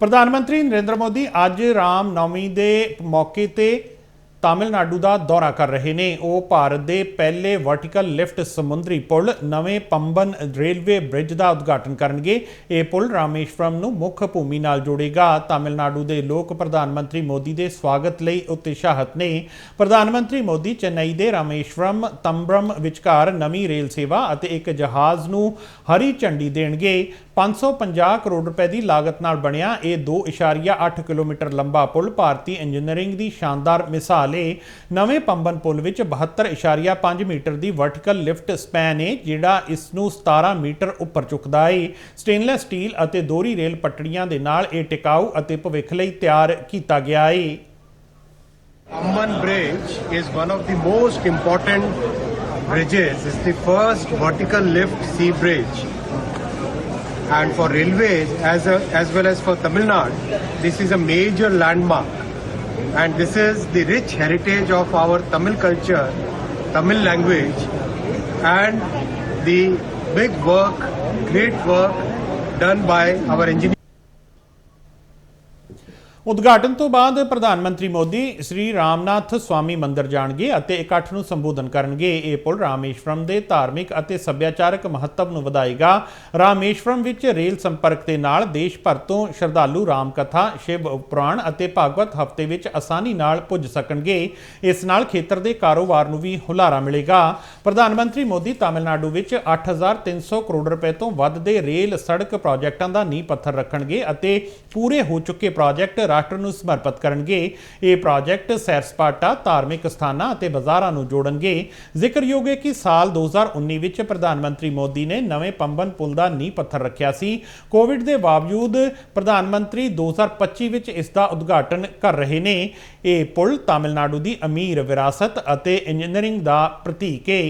ਪ੍ਰਧਾਨ ਮੰਤਰੀ ਨਰਿੰਦਰ ਮੋਦੀ ਅੱਜ ਰਾਮ ਨਵਮੀ ਦੇ ਮੌਕੇ ਤੇ ਤਾਮਿਲਨਾਡੂ ਦਾ ਦੌਰਾ ਕਰ ਰਹੇ ਨੇ। ਉਹ ਭਾਰਤ ਦੇ ਪਹਿਲੇ ਵਰਟੀਕਲ ਲਿਫਟ ਸਮੁੰਦਰੀ ਪੁਲ, ਨਵੇਂ ਪੰਬਨ ਰੇਲਵੇ ਬ੍ਰਿਜ ਦਾ ਉਦਘਾਟਨ ਕਰਨਗੇ। ਇਹ ਪੁਲ ਰਾਮੇਸ਼ਵਰਮ ਨੂੰ ਮੁੱਖ ਭੂਮੀ ਨਾਲ ਜੋੜੇਗਾ। ਤਾਮਿਲਨਾਡੂ ਦੇ ਲੋਕ ਪ੍ਰਧਾਨ ਮੰਤਰੀ ਮੋਦੀ ਦੇ ਸਵਾਗਤ ਲਈ ਉਤਸ਼ਾਹਤ ਨੇ। ਪ੍ਰਧਾਨ ਮੰਤਰੀ ਮੋਦੀ ਚੇਨਈ ਦੇ ਰਾਮੇਸ਼ਵਰਮ ਤੰਬਰਮ ਵਿਚਕਾਰ ਨਵੀਂ ਰੇਲ ਸੇਵਾ ਅਤੇ ਇੱਕ ਜਹਾਜ਼ ਨੂੰ ਹਰੀ ਝੰਡੀ ਦੇਣਗੇ। 550 ਕਰੋੜ ਰੁਪਏ ਦੀ ਲਾਗਤ ਨਾਲ ਬਣਿਆ ਇਹ 2.8 ਕਿਲੋਮੀਟਰ ਲੰਬਾ ਪੁਲ, ਭਾਰਤੀ ਇੰਜੀਨੀਅਰਿੰਗ ਦੀ ਸ਼ਾਨਦਾਰ ਮਿਸਾਲ ਏ ਨਵੇਂ ਪੰਬਨ ਪੁਲ ਵਿੱਚ 72.5 ਮੀਟਰ ਦੀ ਵਰਟੀਕਲ ਲਿਫਟ ਸਪੈਨ ਏ, ਜਿਹੜਾ ਇਸ ਨੂੰ 17 ਮੀਟਰ ਉੱਪਰ ਚੁੱਕਦਾ ਏ ਸਟੇਨਲੈਸ ਸਟੀਲ ਅਤੇ ਦੋਹਰੀ ਰੇਲ ਪਟੜੀਆਂ ਦੇ ਨਾਲ ਇਹ ਟਿਕਾਊ ਅਤੇ ਭਵਿੱਖ ਲਈ ਤਿਆਰ ਕੀਤਾ ਗਿਆ ਏ Amman Bridge is one of the most important bridges. It's the first vertical lift sea bridge. And for railways as, a, as well as for Tamil Nadu, this is a major landmark. And this is the rich heritage of our Tamil culture, Tamil language, and the big work, great work done by our engineers. ਉਦਘਾਟਨ ਤੋਂ ਬਾਅਦ ਪ੍ਰਧਾਨ ਮੰਤਰੀ ਮੋਦੀ ਸ੍ਰੀ ਰਾਮਨਾਥ ਸਵਾਮੀ ਮੰਦਿਰ ਜਾਣਗੇ ਅਤੇ ਇਕੱਠ ਨੂੰ ਸੰਬੋਧਨ ਕਰਨਗੇ। ਇਹ ਪੁਲ ਰਾਮੇਸ਼ਵਰਮ ਦੇ ਧਾਰਮਿਕ ਅਤੇ ਸੱਭਿਆਚਾਰਕ ਮਹੱਤਵ ਨੂੰ ਵਧਾਏਗਾ। ਰਾਮੇਸ਼ਵਰਮ ਵਿੱਚ ਰੇਲ ਸੰਪਰਕ ਦੇ ਨਾਲ ਦੇਸ਼ ਭਰ ਤੋਂ ਸ਼ਰਧਾਲੂ ਰਾਮ ਕਥਾ ਸ਼ਿਵ ਪੁਰਾਣ ਅਤੇ ਭਾਗਵਤ ਹਫ਼ਤੇ ਵਿੱਚ ਆਸਾਨੀ ਨਾਲ ਪੁੱਜ ਸਕਣਗੇ। ਇਸ ਨਾਲ ਖੇਤਰ ਦੇ ਕਾਰੋਬਾਰ ਨੂੰ ਵੀ ਹੁਲਾਰਾ ਮਿਲੇਗਾ। ਪ੍ਰਧਾਨ ਮੰਤਰੀ ਮੋਦੀ ਤਾਮਿਲਨਾਡੂ ਵਿੱਚ 8300 ਕਰੋੜ ਰੁਪਏ ਤੋਂ ਵੱਧ ਦੇ ਰੇਲ ਸੜਕ ਪ੍ਰੋਜੈਕਟਾਂ ਦਾ ਨੀਂਹ ਪੱਥਰ ਰੱਖਣਗੇ ਅਤੇ ਪੂਰੇ ਹੋ ਚੁੱਕੇ ਪ੍ਰੋਜੈਕਟ ਡਾਕਟਰ ਨੂੰ ਸਮਰਪਿਤ ਕਰਨਗੇ। ਇਹ ਪ੍ਰੋਜੈਕਟ ਸੈਰ ਸਪਾਟਾ, ਧਾਰਮਿਕ ਸਥਾਨਾਂ ਅਤੇ ਬਾਜ਼ਾਰਾਂ ਨੂੰ ਜੋੜਨਗੇ। ਜ਼ਿਕਰਯੋਗ ਹੈ ਕਿ ਸਾਲ 2019 ਵਿੱਚ ਪ੍ਰਧਾਨ ਮੰਤਰੀ ਮੋਦੀ ਨੇ ਨਵੇਂ ਪੰਬਨ ਪੁਲ ਦਾ ਨੀਂਹ ਪੱਥਰ ਰੱਖਿਆ ਸੀ। ਕੋਵਿਡ ਦੇ ਬਾਵਜੂਦ ਪ੍ਰਧਾਨ ਮੰਤਰੀ 2025 ਵਿੱਚ ਇਸ ਦਾ ਉਦਘਾਟਨ ਕਰ ਰਹੇ ਨੇ। ਇਹ ਪੁਲ ਤਾਮਿਲਨਾਡੂ ਦੀ ਅਮੀਰ ਵਿਰਾਸਤ ਅਤੇ ਇੰਜੀਨੀਅਰਿੰਗ ਦਾ ਪ੍ਰਤੀਕ ਹੈ